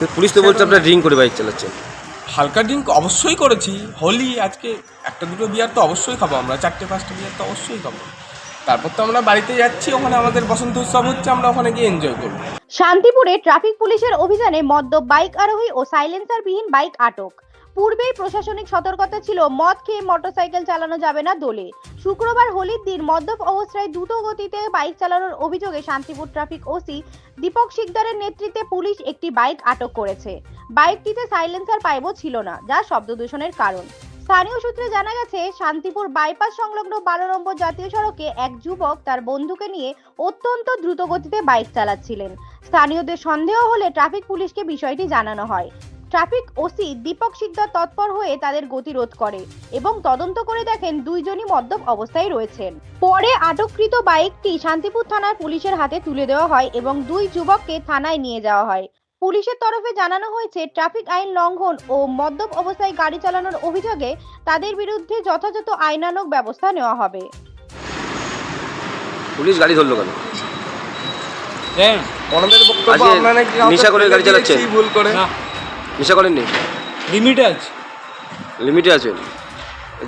Police তো বলছে আপনার ড্রিঙ্ক করে বাইক চালাচ্ছেন। হালকা ড্রিঙ্ক অবশ্যই করেছি। হোলি আজকে একটা দুটো বিয়ার তো অবশ্যই খাব আমরা। চারটে পাঁচটা বিয়ার তো অবশ্যই খাব। তারপর তো আমরা বাড়িতে যাচ্ছি ওখানে আমাদের বসন্ত উৎসব হচ্ছে আমরা ওখানে গিয়ে এনজয় করব। শান্তিপুরে ট্রাফিক পুলিশের অভিযানে মদ্য বাইক আরোহী ও সাইলেন্সারবিহীন বাইক আটক। পূর্বেই প্রশাসনিক সতর্কতা ছিল, মদ খেয়ে মোটরসাইকেল চালানো যাবে না দোলে। শুক্রবার হোলির দিন মদ্যপ অবস্থায় দ্রুত গতিতে বাইক চালানোর অভিযোগে শান্তিপুর ট্রাফিক ওসি দীপক শিকদারের নেতৃত্বে পুলিশ একটি বাইক আটক করেছে। বাইকটিতে সাইলেন্সার পাইপও ছিল না, যা শব্দ দূষণের কারণ। স্থানীয় সূত্রে জানা গেছে, শান্তিপুর বাইপাস সংলগ্ন বারো নম্বর জাতীয় সড়কে এক যুবক তার বন্ধুকে নিয়ে অত্যন্ত দ্রুত গতিতে বাইক চালাচ্ছিলেন। স্থানীয়দের সন্দেহ হলে ট্রাফিক পুলিশকে বিষয়টি জানানো হয়। ট্রাফিক ওসি দীপক সিকদার তৎপর হয়ে তাদের গতিরোধ করে এবং তদন্ত করে দেখেন দুইজনই মদ্যপ অবস্থায় রয়েছেন। পরে আটককৃত বাইকটি শান্তিপুর থানার পুলিশের হাতে তুলে দেওয়া হয় এবং দুই যুবককে থানায় নিয়ে যাওয়া হয়। পুলিশের তরফে জানানো হয়েছে ট্রাফিক আইন লঙ্ঘন ও মদ্যপ অবস্থায় গাড়ি চালানোর অভিযোগে তাদের বিরুদ্ধে যথাযথ আইনানুগ ব্যবস্থা নেওয়া হবে। পুলিশ গাড়ি ধরলো কেন? হ্যাঁ। ওনাদের বক্তব্য নাকি নেশা করে গাড়ি চালাচ্ছেন? ভুল করে না। নেশা করেননি? লিমিটে আছে। লিমিটে আছেন?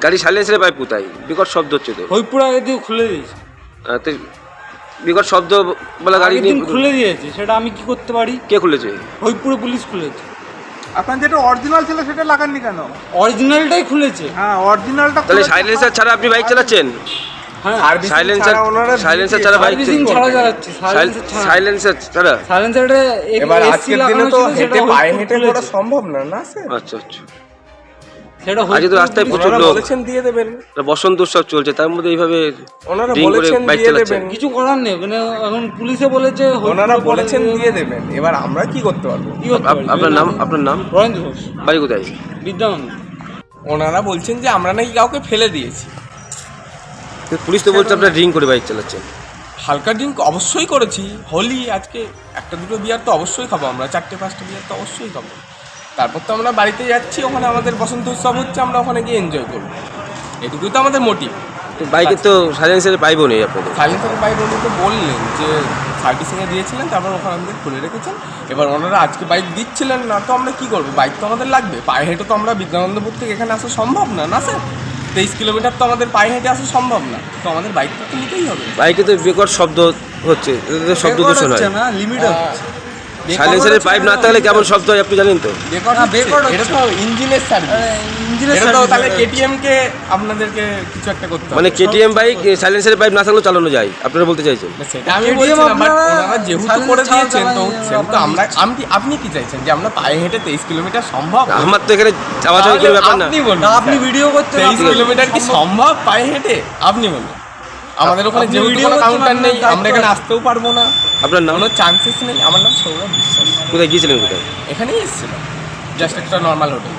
গাড়ি সাইলেন্সের পাইপ কোথায়? বিকট শব্দ হচ্ছে তো। হইপুর আগে দিয়ে খুলে দিয়েছে। তো বিকট শব্দ বলা গাড়ি নিয়ে দিন খুলে দিয়েছে সেটা আমি কি করতে পারি? কে খুলেছে? হইপুরে পুলিশ খুলেছে। আপনার যেটা অরিজিনাল ছিল সেটা লাগাননি কেন? অরিজিনালটাই খুলেছে। হ্যাঁ অরিজিনালটা তাহলে সাইলেন্সার ছাড়া আপনি বাইক চালাচ্ছেন? সাইলেন্সার সাইলেন্সার ছাড়া বাইক ছাড়া চালাচ্ছে সাইলেন্সার ছাড়া সাইলেন্সার এবার আজকের দিনে তো হেঁটে পায়ে হেঁটে করা সম্ভব না না আচ্ছা আচ্ছা। সেটা আজকে তো রাস্তায় প্রচুর লোক। বলেছেন দিয়ে দেবেন। বসন্ত উৎসব চলছে তার মধ্যে এইভাবে ওনারা বলেছেন দিয়ে দেবেন। কিছু করার নেই এখন পুলিশে বলেছে ওনারা বলেছেন দিয়ে দেবেন। এবার আমরা কি করতে পারব? আপনার নাম? আপনার নাম? বাড়ি কোথায়? বিদ্যানন্দ। ওনারা বলছেন যে আমরা নাকি কাউকে ফেলে দিয়েছি। পুলিশ তো বলছে আপনারা ড্রিঙ্ক করে বাইক চালাচ্ছেন। হালকা ড্রিঙ্ক অবশ্যই করেছি। হোলি আজকে একটা দুটো বিয়ার তো অবশ্যই খাব আমরা। চারটে পাঁচটা বিয়ার তো অবশ্যই খাব। তারপর তো আমরা বাড়িতে যাচ্ছি ওখানে আমাদের বসন্ত উৎসব হচ্ছে আমরা ওখানে গিয়ে এনজয় করব। এটুকুই তো আমাদের মোটিভ বাইকের তো সাইলেন্সের পাইপও নেই আপনাদের। সাইলেন্সার বাইক উনি তো বললেন যে সার্ভিসিংয়ে দিয়েছিলেন তারপর ওখানে আমাদের খুলে রেখেছেন। এবার ওনারা আজকে বাইক দিচ্ছিলেন না তো আমরা কী করব? বাইক তো আমাদের লাগবে। পায়ে হেঁটে তো আমরা বিদ্যানন্দপুর থেকে এখানে আসা সম্ভব না না স্যার তেইশ কিলোমিটার তো আমাদের পায়ে হেঁটে আসা সম্ভব না। তো আমাদের বাইকটা তো নিতেই হবে। বাইকে তো বিকট শব্দ হচ্ছে শব্দ দূষণ হচ্ছে না লিমিট হচ্ছে। সাইলেন্সারের পাইপ না থাকলে কেমন শব্দ হয় আপনি জানেন তো? বেকার না, হচ্ছে। বেকার হচ্ছে। এটা তো ইঞ্জিনের সার্ভিস ইঞ্জিনের এটা তো তাহলে কেটিএম কে আপনাদেরকে কিছু একটা করতে হবে। মানে কেটিএম বাইক সাইলেন্সারের পাইপ না থাকলেও চালানো যায় আপনারা বলতে চাইছেন? সেটা আমি KTM বাট ওনারা যেহেতু করে দিয়েছেন তো সেহেতু আমরা আমি আপনি কি চাইছেন যে আমরা পায়ে হেঁটে তেইশ কিলোমিটার সম্ভব? আমার তো এখানে ব্যাপার না। আপনি বলুন। আপনি ভিডিও করতে তেইশ কিলোমিটার কি সম্ভব? পায়ে হেঁটে? আপনি বলুন। আমাদের ওখানে আপনি যেহেতু video কোনো কাউন্টার নেই আমরা এখানে আসতেও পারব না। আপনার নাম? কোনো চান্সেস নেই। আমার নাম সৌরভ বিশ্বাস। কোথায় গিয়েছিলেন কোথায়? এখানেই এসেছিলাম। জাস্ট একটা নর্মাল হোটেল